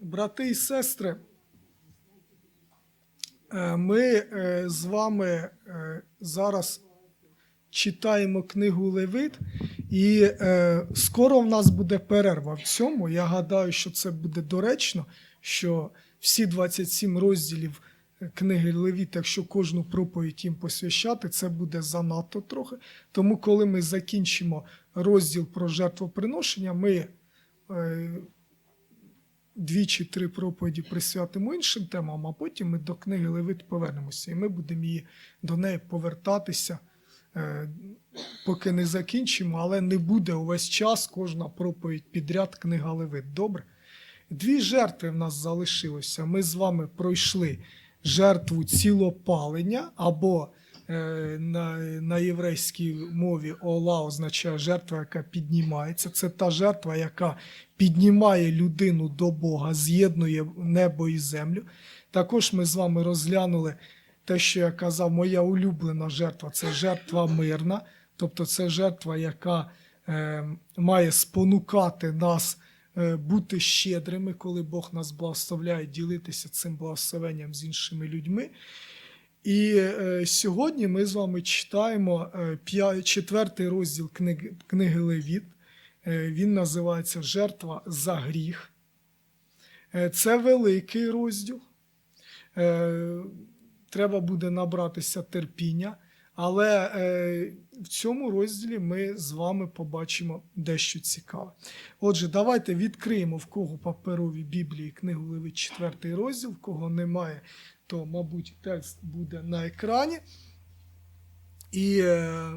Брати і сестри, е, ми е, з вами е, зараз читаємо книгу Левит, і скоро в нас буде перерва в цьому. Я гадаю, що це буде доречно, що всі 27 розділів книги Левіт, якщо кожну проповідь їм посвящати, це буде занадто трохи. Тому, коли ми закінчимо розділ про жертвоприношення, ми. Дві чи три проповіді присвятимо іншим темам, а потім ми до книги Левит повернемося, і ми будемо її до неї повертатися, е, поки не закінчимо, але не буде увесь час кожна проповідь підряд книга Левит. Добре? Дві жертви в нас залишилося. Ми з вами пройшли жертву цілопалення або на, на єврейській мові Ола означає жертва, яка піднімається. Це та жертва, яка піднімає людину до Бога, з'єднує небо і землю. Також ми з вами розглянули те, що я казав, моя улюблена жертва це жертва мирна, тобто це жертва, яка е, має спонукати нас е, бути щедрими, коли Бог нас благословляє ділитися цим благословенням з іншими людьми. І е, сьогодні ми з вами читаємо е, четвертий розділ книги, книги Левіт. Е, він називається Жертва за гріх. Е, це великий розділ. Е, треба буде набратися терпіння. Але е, в цьому розділі ми з вами побачимо дещо цікаве. Отже, давайте відкриємо в кого паперові Біблії книгу Левит 4 розділ, в кого немає, то, мабуть, текст буде на екрані. І е,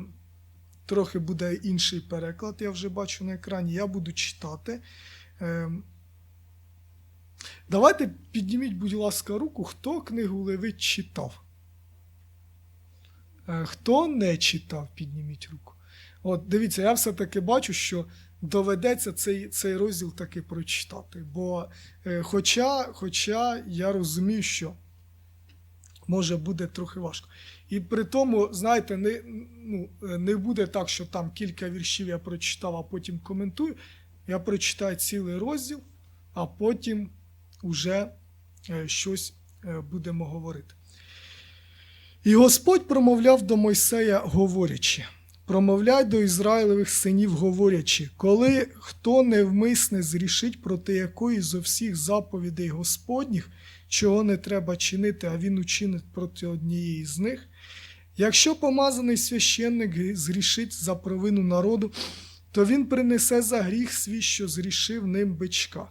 трохи буде інший переклад, я вже бачу на екрані. Я буду читати. Е, давайте підніміть, будь ласка, руку, хто книгу Левит читав. Е, Хто не читав, підніміть руку. От дивіться, я все-таки бачу, що доведеться цей, цей розділ таки прочитати. Бо е, хоча, хоча я розумію, що може буде трохи важко. І при тому, знаєте, не, ну, е, не буде так, що там кілька віршів я прочитав, а потім коментую. Я прочитаю цілий розділ, а потім уже е, щось е, будемо говорити. І Господь промовляв до Мойсея, говорячи: промовляй до Ізраїлевих синів, говорячи, коли хто невмисне зрішить проти якої зо всіх заповідей Господніх, чого не треба чинити, а він учинить проти однієї з них. Якщо помазаний священник зрішить за провину народу, то він принесе за гріх свій, що зрішив ним бичка,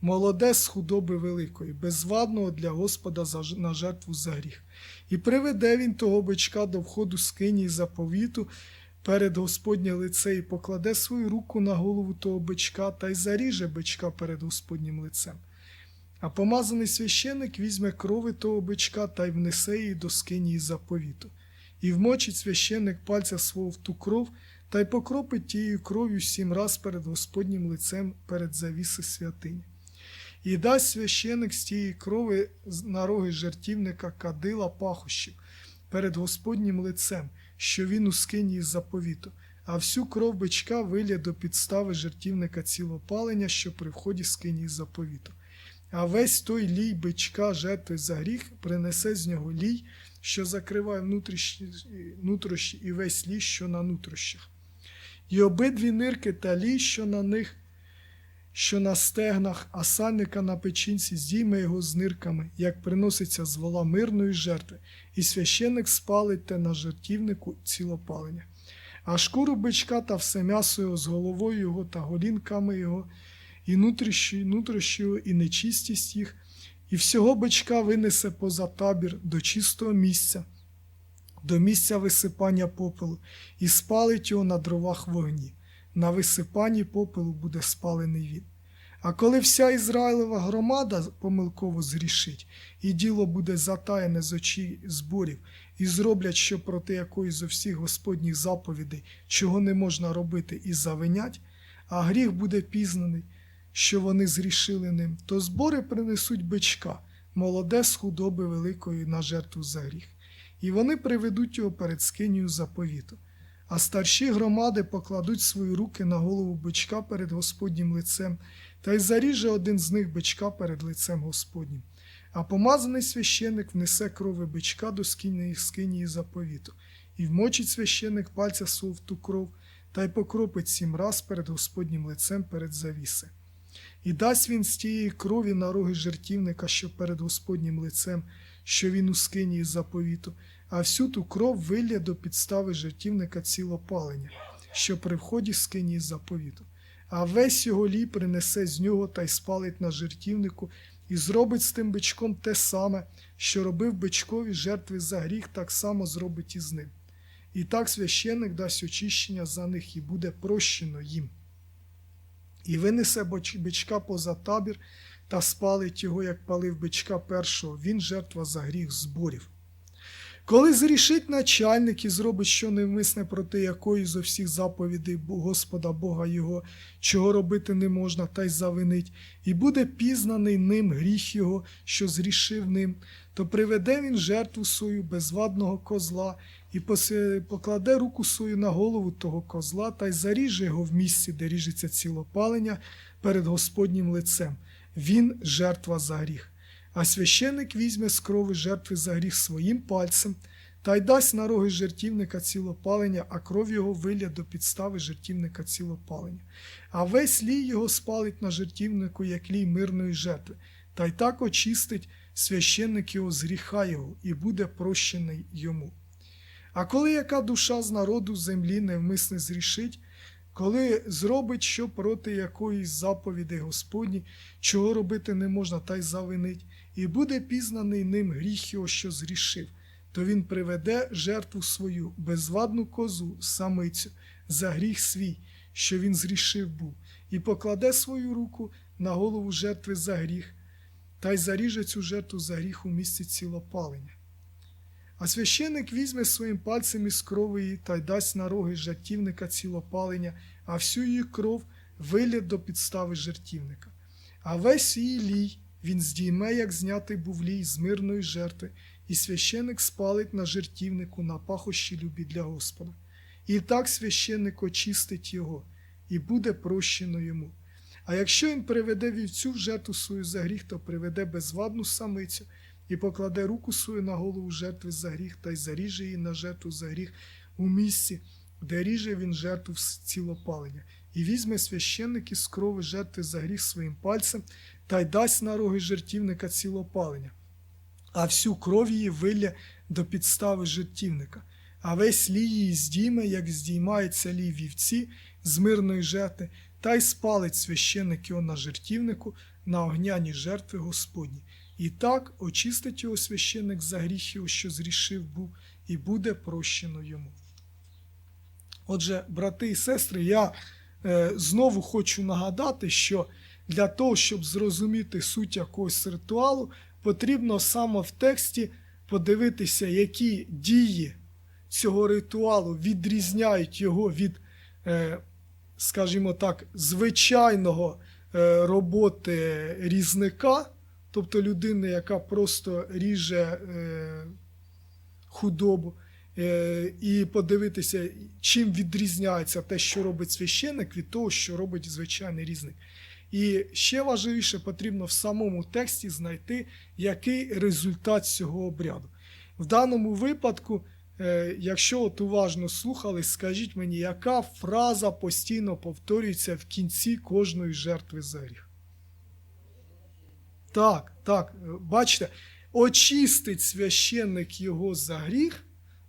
молоде з худоби великої, безвадного для Господа на жертву за гріх. І приведе він того бичка до входу скині заповіту перед Господнє лице і покладе свою руку на голову того бичка та й заріже бичка перед Господнім лицем. А помазаний священик візьме крови того бичка та й внесе її до скині заповіту. І вмочить священник пальця свого в ту кров та й покропить тією кров'ю сім раз перед Господнім лицем перед завіси святині. І дасть священик з тієї крови на роги жертівника кадила пахощів перед Господнім лицем, що він у скині із заповіту, а всю кров бичка вилє до підстави жертівника цілопалення, що при вході скині із заповіту. А весь той лій бичка жертви за гріх принесе з нього лій, що закриває внутрішні, і весь лій, що на нутрощах. І обидві нирки та лій, що на них, що на стегнах, а сальника на печінці здійме його з нирками, як приноситься з вола мирної жертви, і священник спалить те на жертівнику цілопалення. А шкуру бичка та все м'ясо його з головою його та голінками його, і нутрощі і нечистість їх, і всього бичка винесе поза табір до чистого місця, до місця висипання попелу, і спалить його на дровах вогні. На висипанні попелу буде спалений він. А коли вся Ізраїлева громада помилково згрішить, і діло буде затаєне з очі зборів, і зроблять, що проти якої зо всіх Господніх заповідей, чого не можна робити, і завинять, а гріх буде пізнаний, що вони зрішили ним, то збори принесуть бичка, молоде з худоби великої на жертву за гріх. І вони приведуть його перед скинію заповіту. А старші громади покладуть свої руки на голову бичка перед Господнім лицем та й заріже один з них бичка перед лицем Господнім. А помазаний священник внесе крови бичка до скині скинії заповіту, і вмочить священник пальця в ту кров, та й покропить сім раз перед Господнім лицем перед завіси. І дасть він з тієї крові на роги жертівника, що перед Господнім лицем, що він у скинії заповіту, а всю ту кров вилє до підстави жертівника цілопалення, що при вході скинії заповіту. А весь його лій принесе з нього та й спалить на жертівнику, і зробить з тим бичком те саме, що робив бичкові жертви за гріх, так само зробить і з ним. І так священник дасть очищення за них і буде прощено їм. І винесе бичка поза табір та спалить його, як палив бичка першого, він жертва за гріх зборів. Коли зрішить начальник і зробить що невмисне проти якої зо всіх заповідей Господа Бога Його, чого робити не можна, та й завинить, і буде пізнаний ним гріх його, що зрішив ним, то приведе він жертву свою безвадного козла і покладе руку свою на голову того козла та й заріже його в місці, де ріжеться цілопалення перед Господнім лицем. Він жертва за гріх. А священник візьме з крови жертви за гріх своїм пальцем та й дасть на роги жертівника цілопалення, а кров його вилє до підстави жертівника цілопалення. А весь лій його спалить на жертівнику, як лій мирної жертви, та й так очистить священник його з гріха його, і буде прощений йому. А коли яка душа з народу землі невмисне зрішить, коли зробить що проти якоїсь заповідей Господні, чого робити не можна, та й завинить, і буде пізнаний ним гріх його, що зрішив, то він приведе жертву свою, безвадну козу, самицю, за гріх свій, що він зрішив був, і покладе свою руку на голову жертви за гріх, та й заріже цю жертву за гріх у місці цілопалення. А священик візьме своїм пальцем із крови та й дасть на роги жертівника цілопалення, а всю її кров вилє до підстави жертівника. А весь її лій він здійме, як знятий був лій з мирної жертви, і священик спалить на жертівнику на пахощі любі для Господа. І так священник очистить його, і буде прощено йому. А якщо він приведе вівцю в жертву свою за гріх, то приведе безвадну самицю і покладе руку свою на голову жертви за гріх та й заріже її на жертву за гріх у місці, де ріже він жертву з цілопалення, і візьме священник із крови жертви за гріх своїм пальцем та й дасть на роги жертівника цілопалення, а всю кров її вилє до підстави жертівника, а весь лій її здійме, як здіймається лій вівці з мирної жертви, та й спалить священник його на жертівнику на огняні жертви Господні. І так очистить його священник за гріх його, що зрішив був, і буде прощено йому. Отже, брати і сестри, я е, знову хочу нагадати, що для того, щоб зрозуміти суть якогось ритуалу, потрібно саме в тексті подивитися, які дії цього ритуалу відрізняють його від, е, скажімо так, звичайного е, роботи різника, тобто людини, яка просто ріже е, худобу. І подивитися, чим відрізняється те, що робить священник, від того, що робить звичайний різник. І ще важливіше, потрібно в самому тексті знайти, який результат цього обряду. В даному випадку, е, якщо от уважно слухали, скажіть мені, яка фраза постійно повторюється в кінці кожної жертви за гріх? Так, так, е, бачите, очистить священник його за гріх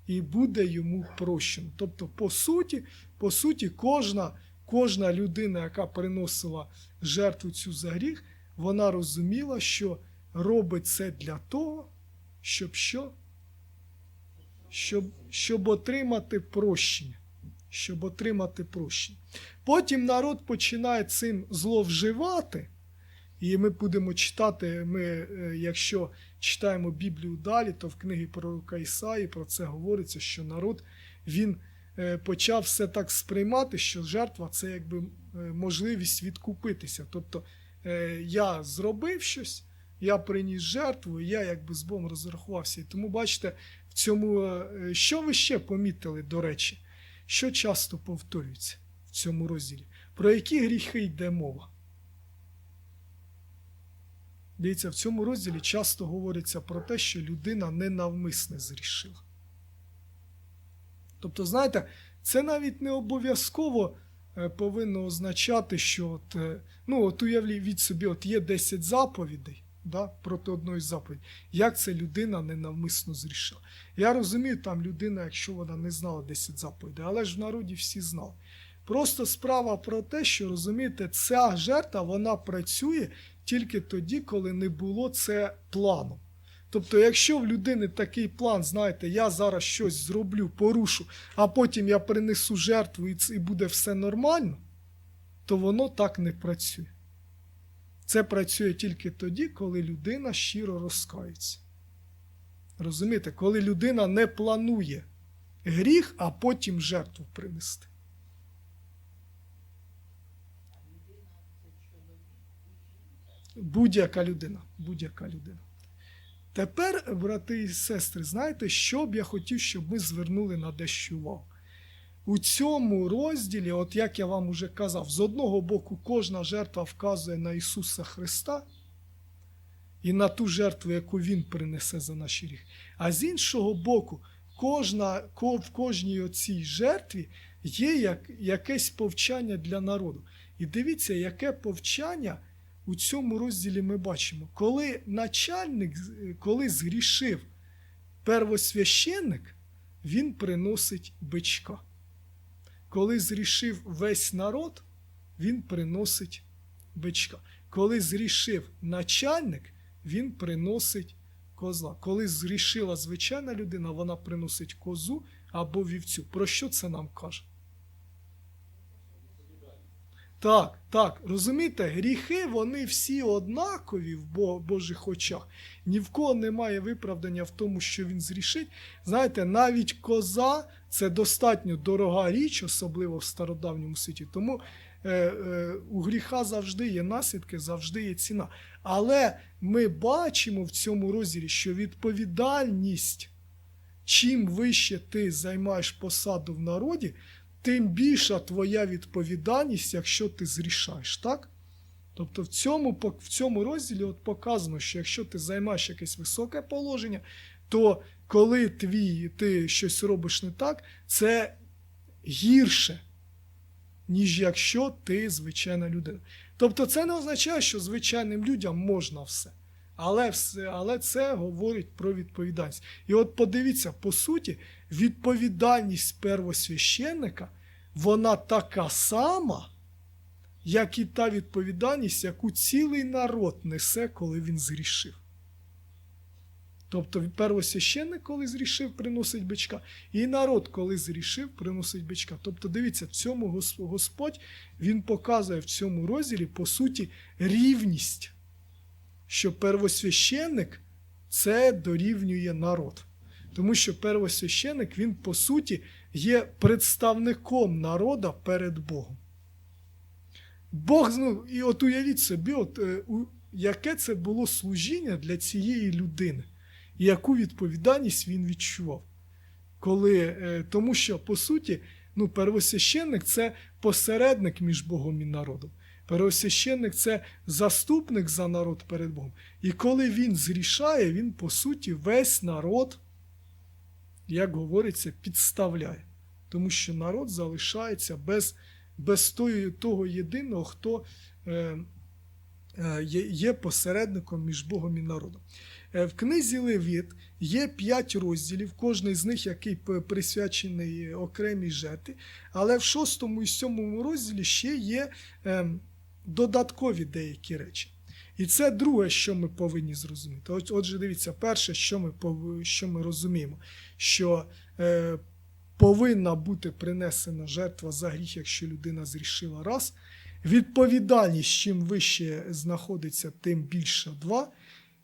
і буде йому прощено. Тобто, по суті, по суті, кожна, кожна людина, яка приносила жертву цю за гріх, вона розуміла, що робить це для того, щоб що? Щоб, щоб отримати прощення. Щоб отримати прощення. Потім народ починає цим зловживати. І ми будемо читати, ми, е, якщо читаємо Біблію далі, то в книгі пророка Ісаї про це говориться, що народ він почав все так сприймати, що жертва це якби е, можливість відкупитися. Тобто е, я зробив щось, я приніс жертву, і я якби з Богом розрахувався. І тому бачите, в цьому, е, що ви ще помітили, до речі, що часто повторюється в цьому розділі? Про які гріхи йде мова? Дивіться, в цьому розділі часто говориться про те, що людина ненавмисне зрішила. Тобто, знаєте, це навіть не обов'язково е, повинно означати, що от, е, ну, от уявіть собі, от є 10 заповідей да, проти одної з заповідей. Як це людина ненавмисно зрішила? Я розумію, там людина, якщо вона не знала 10 заповідей, але ж в народі всі знали. Просто справа про те, що розумієте, ця жертва вона працює тільки тоді, коли не було це планом. Тобто, якщо в людини такий план, знаєте, я зараз щось зроблю, порушу, а потім я принесу жертву і буде все нормально, то воно так не працює. Це працює тільки тоді, коли людина щиро розкається. Розумієте, коли людина не планує гріх, а потім жертву принести. Будь-яка людина. Будь-яка людина. Тепер, брати і сестри, знаєте, що б я хотів, щоб ми звернули на дещо увагу. У цьому розділі, от як я вам уже казав, з одного боку кожна жертва вказує на Ісуса Христа і на ту жертву, яку Він принесе за наші гріх. А з іншого боку, кожна, в кожній оцій жертві є як, якесь повчання для народу. І дивіться, яке повчання у цьому розділі ми бачимо. Коли начальник, коли згрішив первосвященник, він приносить бичка. Коли зрішив весь народ, він приносить бичка. Коли зрішив начальник, він приносить козла. Коли зрішила звичайна людина, вона приносить козу або вівцю. Про що це нам каже? Так, так, розумієте, гріхи вони всі однакові в Божих очах. Ні в кого немає виправдання в тому, що він зрішить. Знаєте, навіть коза це достатньо дорога річ, особливо в стародавньому світі. Тому е, е, у гріха завжди є наслідки, завжди є ціна. Але ми бачимо в цьому розділі, що відповідальність, чим вище ти займаєш посаду в народі, тим більша твоя відповідальність, якщо ти зрішаєш, так? Тобто в цьому, в цьому розділі от показано, що якщо ти займаєш якесь високе положення, то коли твій, ти щось робиш не так, це гірше, ніж якщо ти звичайна людина. Тобто це не означає, що звичайним людям можна все. Але, все, але це говорить про відповідальність. І от подивіться, по суті, відповідальність первосвященника, вона така сама, як і та відповідальність, яку цілий народ несе, коли він зрішив. Тобто первосвященник, коли зрішив, приносить бичка, і народ, коли зрішив, приносить бичка. Тобто, дивіться, в цьому Господь він показує в цьому розділі, по суті, рівність, що первосвященник це дорівнює народ. Тому що первосвященник, він, по суті, є представником народа перед Богом. Бог, ну, і от уявіть собі, от, е, яке це було служіння для цієї людини, і яку відповідальність він відчував. Коли, е, тому що, по суті, ну, первосвященник це посередник між Богом і народом. Первосвященник це заступник за народ перед Богом. І коли він зрішає, він, по суті, весь народ, як говориться, підставляє. Тому що народ залишається без, без тої, того єдиного, хто е, е, є, посередником між Богом і народом. Е, В книзі Левіт є п'ять розділів, кожний з них який присвячений окремій жертві, але в шостому і сьомому розділі ще є е, додаткові деякі речі. І це друге, що ми повинні зрозуміти. Отже, дивіться, перше, що ми, що ми розуміємо, що е, повинна бути принесена жертва за гріх, якщо людина зрішила раз. Відповідальність, чим вище знаходиться, тим більше два.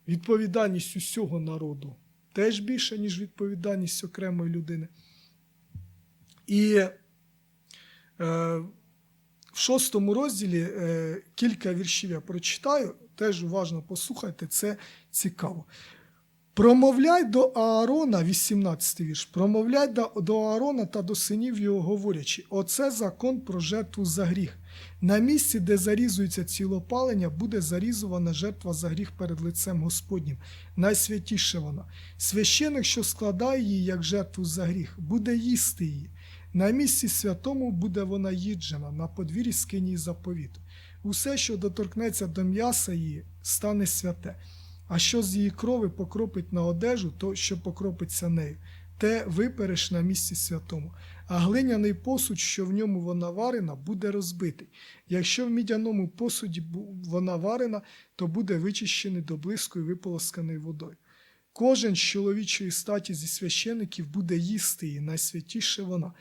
Відповідальність усього народу теж більша, ніж відповідальність окремої людини. І е, в шостому розділі е, кілька віршів я прочитаю, теж уважно послухайте, це цікаво. Промовляй до Аарона, 18 вірш, промовляй до, Аарона та до синів його говорячи, оце закон про жертву за гріх. На місці, де зарізується цілопалення, буде зарізувана жертва за гріх перед лицем Господнім. Найсвятіше вона. Священик, що складає її як жертву за гріх, буде їсти її. На місці святому буде вона їджена, на подвір'ї скині заповіту. Усе, що доторкнеться до м'яса її, стане святе. А що з її крови покропить на одежу, то що покропиться нею, те випереш на місці святому. А глиняний посуд, що в ньому вона варена, буде розбитий. Якщо в мідяному посуді вона варена, то буде вичищений до блиску і виполосканий водою. Кожен з чоловічої статі зі священиків буде їсти її, найсвятіше вона.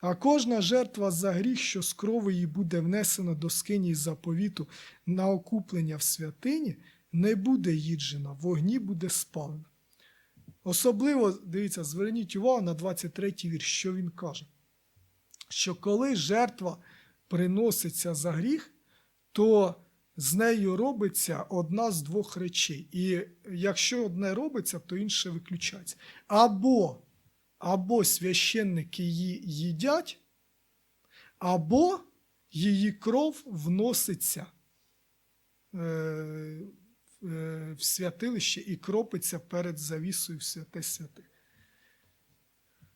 А кожна жертва за гріх, що з крови її буде внесена до скині заповіту на окуплення в святині, не буде їджена, в вогні буде спалена. Особливо, дивіться, зверніть увагу на 23 вірш, що він каже. Що коли жертва приноситься за гріх, то з нею робиться одна з двох речей. І якщо одне робиться, то інше виключається. Або, або священники її їдять, або її кров вноситься е, в святилище і кропиться перед завісою в святе святих.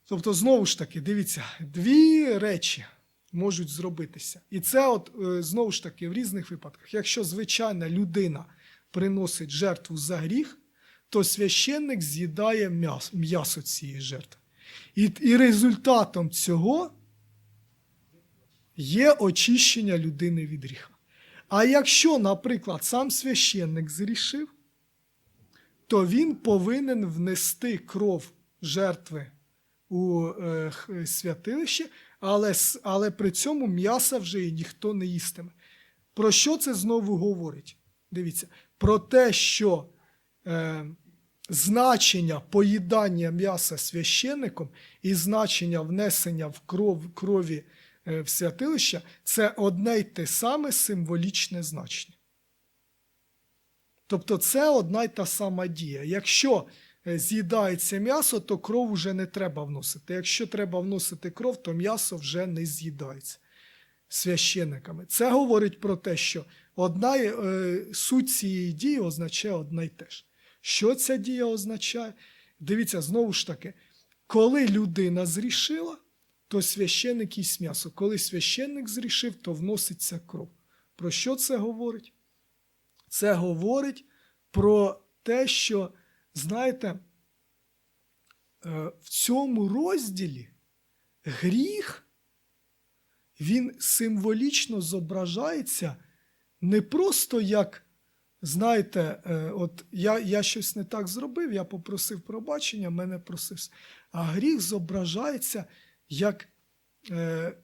Тобто, знову ж таки, дивіться, дві речі можуть зробитися. І це, от, е, знову ж таки, в різних випадках. Якщо звичайна людина приносить жертву за гріх, то священник з'їдає м'ясо, м'ясо цієї жертви. І, і результатом цього є очищення людини від гріха. А якщо, наприклад, сам священник зрішив, то він повинен внести кров жертви у е, святилище, але, але при цьому м'яса вже і ніхто не їстиме. Про що це знову говорить? Дивіться, про те, що е, значення поїдання м'яса священником і значення внесення в кров, крові в святилище це одне й те саме символічне значення. Тобто це одна й та сама дія. Якщо е, з'їдається м'ясо, то кров вже не треба вносити. Якщо треба вносити кров, то м'ясо вже не з'їдається священниками. Це говорить про те, що одна е, суть цієї дії означає одна й те ж. Що ця дія означає? Дивіться, знову ж таки, коли людина зрішила, то священник їсть м'ясо. Коли священник зрішив, то вноситься кров. Про що це говорить? Це говорить про те, що, знаєте, е, в цьому розділі гріх, він символічно зображається не просто як, знаєте, е, от я, я щось не так зробив, я попросив пробачення, мене просив. А гріх зображається як е,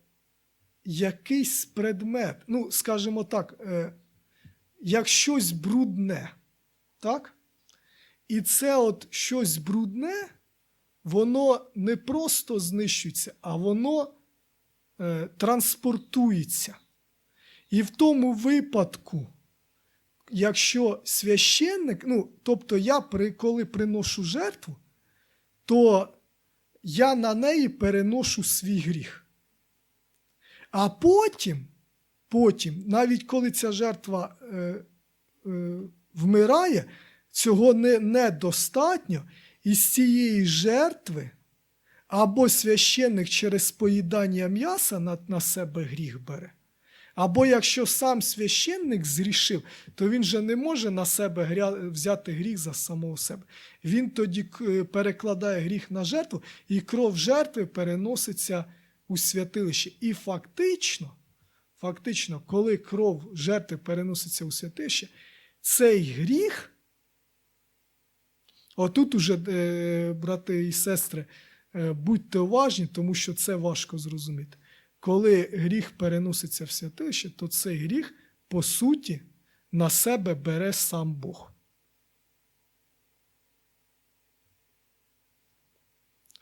якийсь предмет, ну, скажімо так, е, як щось брудне. Так? І це от щось брудне, воно не просто знищується, а воно е, транспортується. І в тому випадку, якщо священник, ну, тобто я, при, коли приношу жертву, то я на неї переношу свій гріх. А потім, потім, навіть коли ця жертва е, е, вмирає, цього не, недостатньо, і з цієї жертви або священник через поїдання м'яса на, на себе гріх бере. Або якщо сам священник зрішив, то він же не може на себе взяти гріх за самого себе. Він тоді перекладає гріх на жертву, і кров жертви переноситься у святилище. І фактично, фактично, коли кров жертви переноситься у святилище, цей гріх, отут уже, е, брати і сестри, е, будьте уважні, тому що це важко зрозуміти. Коли гріх переноситься в святилище, то цей гріх, по суті, на себе бере сам Бог.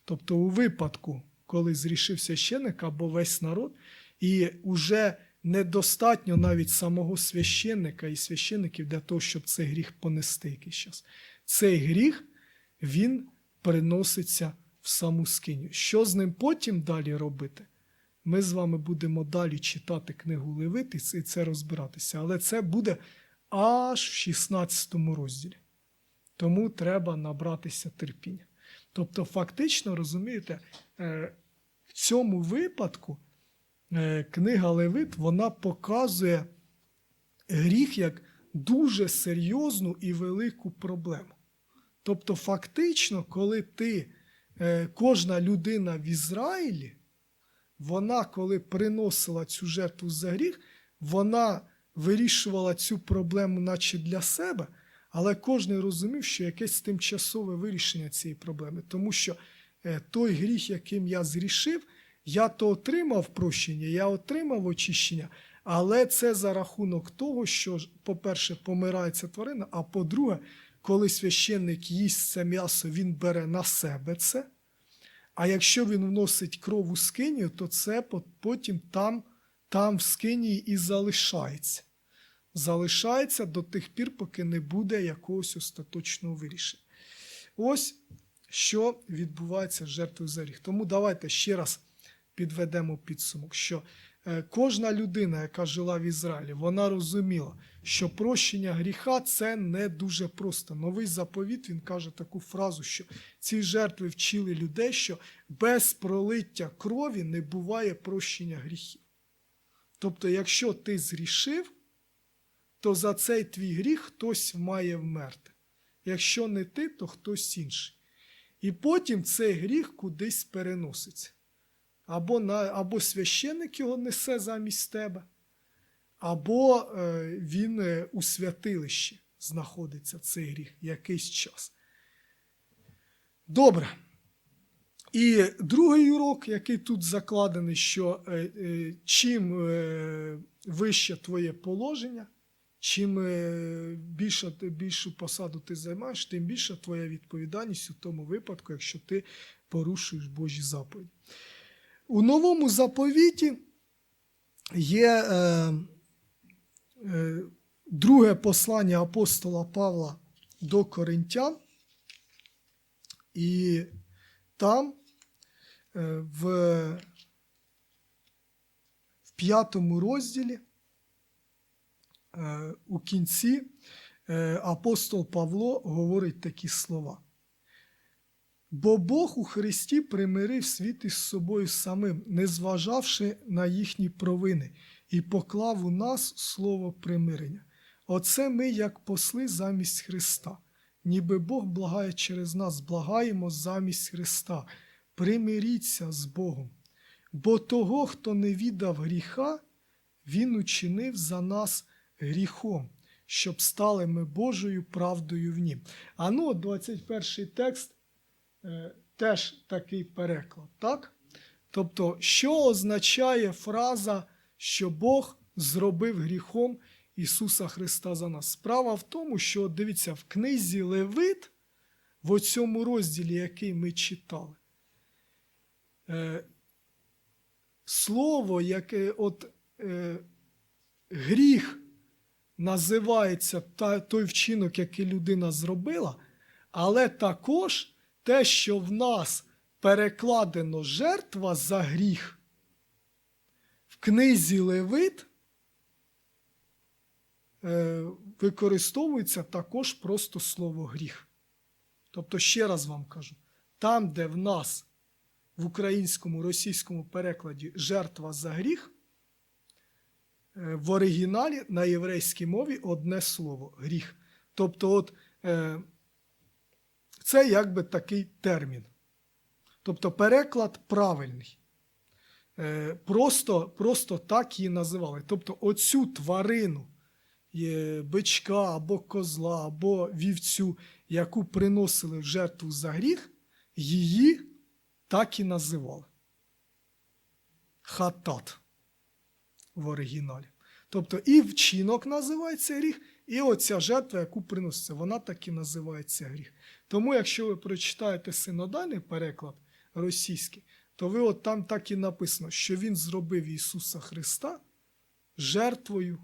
Тобто, у випадку, коли зрішив священик або весь народ, і уже недостатньо навіть самого священника і священиків для того, щоб цей гріх понести якийсь час. Цей гріх він приноситься в саму скиню. Що з ним потім далі робити? Ми з вами будемо далі читати книгу Левит і це- розбиратися. Але це буде аж в 16 розділі. Тому треба набратися терпіння. Тобто, фактично, розумієте, е, в цьому випадку е, книга Левит вона показує гріх як дуже серйозну і велику проблему. Тобто, фактично, коли ти, е, кожна людина в Ізраїлі, вона, коли приносила цю жертву за гріх, вона вирішувала цю проблему, наче для себе, але кожен розумів, що якесь тимчасове вирішення цієї проблеми, тому що е, той гріх, яким я зрішив, я то отримав прощення, я отримав очищення, але це за рахунок того, що, по-перше, помирається тварина, а по-друге, коли священник їсть це м'ясо, він бере на себе це. А якщо він вносить кров у скинію, то це потім там, там в скинії і залишається. Залишається до тих пір, поки не буде якогось остаточного вирішення. Ось що відбувається з жертвою за гріх. Тому давайте ще раз підведемо підсумок, що кожна людина, яка жила в Ізраїлі, вона розуміла, що прощення гріха це не дуже просто. Новий заповіт він каже таку фразу, що ці жертви вчили людей, що без пролиття крові не буває прощення гріхів. Тобто, якщо ти зрішив, то за цей твій гріх хтось має вмерти. Якщо не ти, то хтось інший. І потім цей гріх кудись переноситься. Або, на, або священник його несе замість тебе, або е, він е, у святилищі знаходиться цей гріх якийсь час. Добре. І другий урок, який тут закладений, що е, е, чим е, вище твоє положення, чим е, більше, більшу посаду ти займаєш, тим більша твоя відповідальність у тому випадку, якщо ти порушуєш Божі заповіді. У новому заповіті є е, е, друге послання апостола Павла до Коринтян, і там е, в, в п'ятому розділі е, у кінці е, апостол Павло говорить такі слова. Бо Бог у Христі примирив світ із собою самим, не зважавши на їхні провини, і поклав у нас слово примирення. Оце ми, як посли замість Христа. Ніби Бог благає через нас, благаємо замість Христа. Примиріться з Богом. Бо того, хто не віддав гріха, Він учинив за нас гріхом, щоб стали ми Божою правдою в Нім. А ну, 21 текст теж такий переклад, так? Тобто, що означає фраза, що Бог зробив гріхом Ісуса Христа за нас? Справа в тому, що дивіться, в книзі Левит, в оцьому розділі, який ми читали, е, слово, яке от е, гріх називається той вчинок, який людина зробила, але також те, що в нас перекладено жертва за гріх, в книзі Левит е, використовується також просто слово гріх. Тобто, ще раз вам кажу, там, де в нас в українському російському перекладі жертва за гріх, е, в оригіналі на єврейській мові одне слово гріх. Тобто, от, е, це якби такий термін. Тобто переклад правильний. Е, Просто, просто так її називали. Тобто, оцю тварину, е, бичка або козла, або вівцю, яку приносили в жертву за гріх, її так і називали. Хатат в оригіналі. Тобто і вчинок називається гріх, і оця жертва, яку приноситься, вона так і називається гріх. Тому, якщо ви прочитаєте синодальний переклад російський, то ви от там так і написано, що Він зробив Ісуса Христа жертвою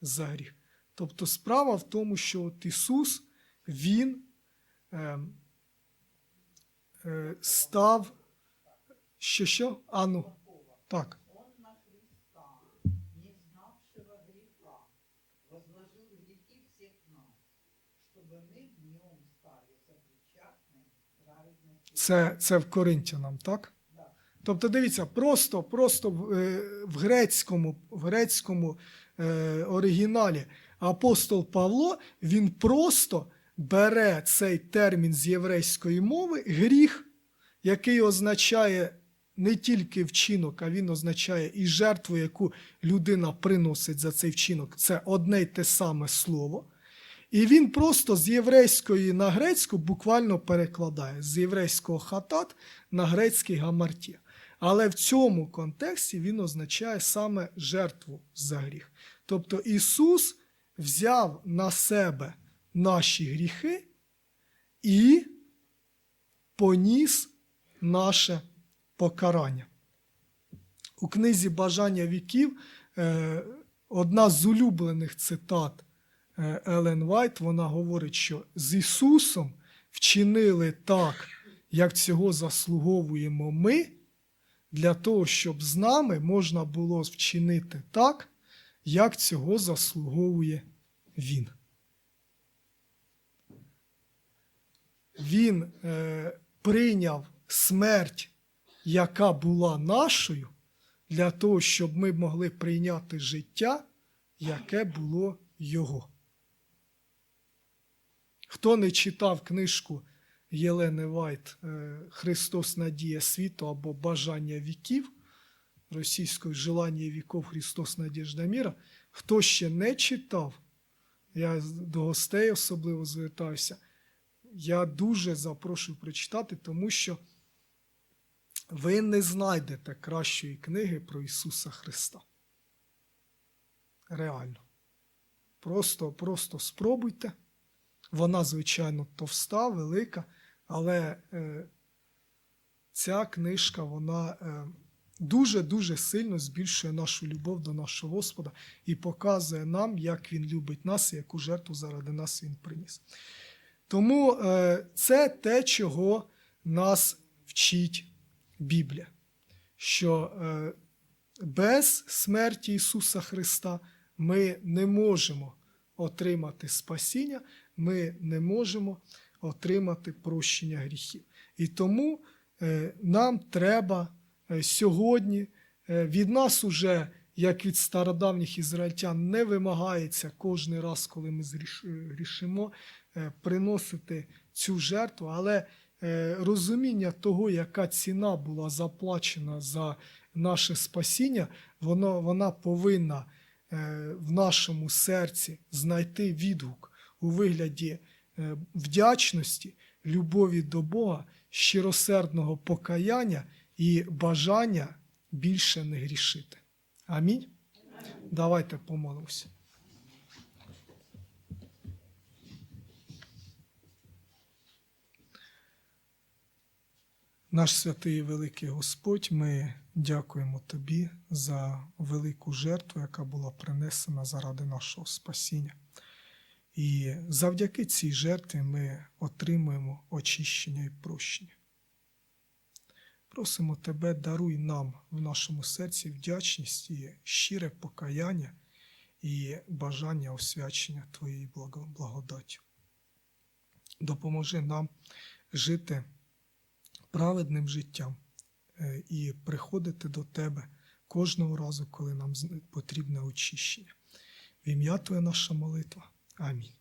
за гріх. Тобто справа в тому, що от Ісус, Він е, е, став. Що що? А ну, так. Це, це в Коринтянам, так? Тобто, дивіться, просто, просто в, е, в грецькому, в грецькому е, оригіналі апостол Павло він просто бере цей термін з єврейської мови гріх, який означає не тільки вчинок, а він означає і жертву, яку людина приносить за цей вчинок. Це одне й те саме слово. І він просто з єврейської на грецьку буквально перекладає з єврейського хатат на грецький гамартє. Але в цьому контексті він означає саме жертву за гріх. Тобто Ісус взяв на себе наші гріхи і поніс наше покарання. У книзі Бажання віків е, одна з улюблених цитат Елен Вайт, вона говорить, що з Ісусом вчинили так, як цього заслуговуємо ми, для того, щоб з нами можна було вчинити так, як цього заслуговує Він. Він е, прийняв смерть, яка була нашою, для того, щоб ми могли прийняти життя, яке було Його. Хто не читав книжку Єлени Вайт е, Христос Надія світу або Бажання віків російською Желання віков Христос Надіжда міра, хто ще не читав, я до гостей особливо звертаюся, я дуже запрошую прочитати, тому що ви не знайдете кращої книги про Ісуса Христа. Реально. Просто, просто спробуйте. Вона, звичайно, товста, велика, але е, ця книжка вона дуже-дуже сильно збільшує нашу любов до нашого Господа і показує нам, як Він любить нас і яку жертву заради нас Він приніс. Тому е, це те, чого нас вчить Біблія, що е, без смерті Ісуса Христа ми не можемо отримати спасіння, ми не можемо отримати прощення гріхів. І тому е, нам треба е, сьогодні е, від нас уже, як від стародавніх ізраїльтян, не вимагається кожен раз, коли ми грішимо, приносити цю жертву, але розуміння того, яка ціна була заплачена за наше спасіння, воно, вона повинна в нашому серці знайти відгук у вигляді е, вдячності, любові до Бога, щиросердного покаяння і бажання більше не грішити. Амінь. Давайте помолимося. Наш святий і великий Господь, ми дякуємо Тобі за велику жертву, яка була принесена заради нашого спасіння. І завдяки цій жертві ми отримуємо очищення і прощення. Просимо Тебе, даруй нам в нашому серці вдячність і щире покаяння і бажання освячення Твоєї благо- благодаттю. Допоможи нам жити праведним життям е, і приходити до Тебе кожного разу, коли нам потрібне очищення. В ім'я Твоє наша молитва. Амінь.